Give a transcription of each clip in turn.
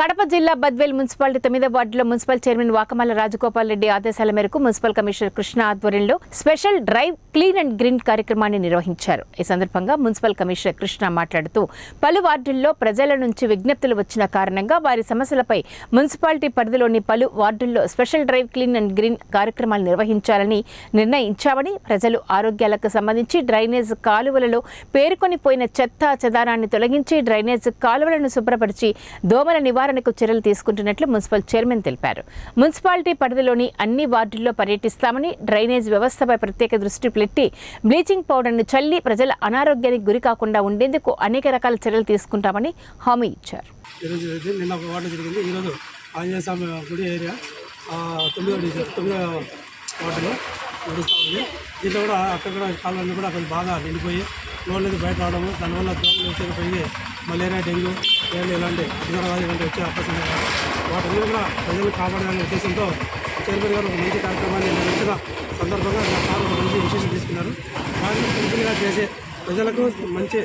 కడప జిల్లా బద్వేల్ మున్సిపాలిటీ తొమ్మిదో వార్డులో మున్సిపల్ చైర్మన్ వాకమాల రాజగోపాల్ రెడ్డి ఆదేశాల మేరకు మున్సిపల్ కమిషనర్ కృష్ణ ఆధ్వర్యంలో special drive clean and green కార్యక్రమాన్ని నిర్వహించారు. ఈ సందర్భంగా మున్సిపల్ కమిషనర్ కృష్ణ మాట్లాడుతూ పలు వార్డుల్లో ప్రజల నుంచి విజ్ఞప్తులు వచ్చిన కారణంగా వారి సమస్యలపై మున్సిపాలిటీ పరిధిలోని పలు వార్డుల్లో special drive clean and green కార్యక్రమాలు నిర్వహించాలని నిర్ణయించామని ప్రజలు ఆరోగ్యాలకు సంబంధించి డ్రైనేజ్ కాలువలలో పేరుకొని పోయిన చెత్త చెదారాన్ని తొలగించి డ్రైనేజ్ కాలువలను శుభ్రపరిచి దోమల నివారణ నివారణకు చర్యలు తీసుకుంటున్నట్లు మున్సిపల్ చైర్మన్ తెలిపారు. మున్సిపాలిటీ పరిధిలోని అన్ని వార్డుల్లో పర్యటిస్తామని డ్రైనేజ్ వ్యవస్థపై ప్రత్యేక దృష్టి పెట్టి బ్లీచింగ్ పౌడర్ను చల్లి ప్రజల అనారోగ్యానికి గురి కాకుండా ఉండేందుకు అనేక రకాల చర్యలు తీసుకుంటామని హామీ ఇచ్చారు. ఆంజనేయ స్వామి గుడి ఏరియా తొమ్మిదో తొమ్మిదో వార్డులో నడుస్తూ ఉంది. దీంట్లో కూడా అక్కడ కాలంలో కూడా కొంచెం బాగా నిండిపోయి లోన్ నుంచి బయట రావడము దానివల్ల దోమలు పెరిగి మలేరియా డెంగ్యూ ఏళ్ళు ఇలాంటి జ్వరాలు ఇలాంటి వచ్చే అవకాశం ఉంది వాటన్నిటి కూడా ప్రజలు కాపాడాలనే ఉద్దేశంతో చైర్మన్ గారు ఒక మంచి కార్యక్రమాన్ని నిర్వహించిన సందర్భంగా నా సార్ ఒక మంచి విశేషం తీసుకున్నారు. వారిని కంపెనీగా చేసే ప్రజలకు మంచి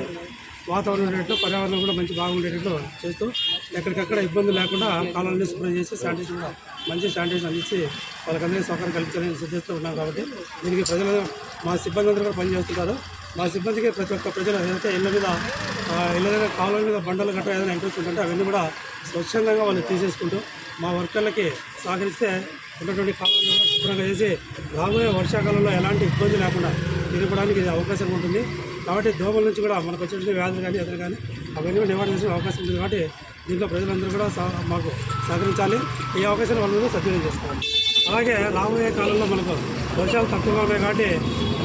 వాతావరణం ఉండేటట్లు పర్యావరణం కూడా మంచి బాగుండేటట్లు చేస్తూ ఎక్కడికక్కడ ఇబ్బంది లేకుండా కాలనీ శుభ్రం చేసి శానిటేషన్ కూడా మంచి శానిటేషన్ అందించి వాళ్ళకందరికీ సౌకర్యం కల్పించాలని సిద్ధిస్తూ ఉన్నాం కాబట్టి దీనికి ప్రజలు మా సిబ్బంది అందరూ కూడా పనిచేస్తున్నారు. మా సిబ్బందికి ప్రతి ఒక్క ప్రజలు ఏదైతే ఇళ్ళ మీద ఇళ్ళ దగ్గర కాలువల మీద బండలు గట్రా ఏదైనా ఎంట్రెన్స్ ఉంటుంటే అవన్నీ కూడా స్వచ్ఛందంగా వాళ్ళు తీసేసుకుంటూ మా వర్కర్లకి సహకరిస్తే ఉన్నటువంటి కాలువలు కూడా శుభ్రంగా చేసి రాబోయే వర్షాకాలంలో ఎలాంటి ఇబ్బంది లేకుండా తిరగడానికి ఇది అవకాశం ఉంటుంది. కాబట్టి దోమల నుంచి కూడా మనకు వచ్చేటువంటి వ్యాధులు కానీ ఎదురు కానీ అవన్నీ కూడా నివారించే అవకాశం ఉంది కాబట్టి దీంట్లో ప్రజలందరూ కూడా సహ- మాకు సహకరించాలి. ఈ అవకాశాన్ని వాళ్ళు సద్వినియోగం చేసుకోవాలి. అలాగే రాబోయే కాలంలో మనకు వర్షాలు తక్కువగా ఉన్నాయి కాబట్టి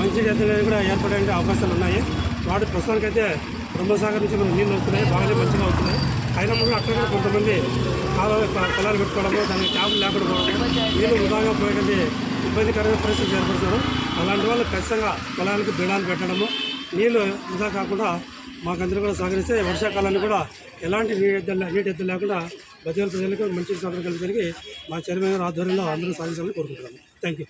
మంచి ఎత్తులు కూడా ఏర్పడే అవకాశాలు ఉన్నాయి. వాటి ప్రస్తుతానికైతే బ్రహ్మసాగర్ నుంచి మనకు నీళ్ళు వస్తున్నాయి. బాగానే మంచిగా వస్తున్నాయి. అయినా కూడా అక్కడ కూడా కొంతమంది కాలువ పొలాలు పెట్టుకోవడము దానికి ట్యాబ్లు లేకుండా పోవడము నీళ్ళు వృధాగా పోయేటువంటి ఇబ్బందికరమైన పరిస్థితి ఏర్పడుతున్నారు. అలాంటి వాళ్ళు ఖచ్చితంగా పొలాలకు బిడాలు పెట్టడము నీళ్ళు వృధా కాకుండా మాకందరూ కూడా సహకరిస్తే వర్షాకాలాన్ని కూడా ఎలాంటి నీటి నీటి ఎద్దలు లేకుండా బతికల ప్రజలకు మంచి సౌకర్యం కలిగి మా చైర్మన్ ఆధ్వర్యంలో అందరూ సాధించాలని కోరుకుంటున్నాను థ్యాంక్ యూ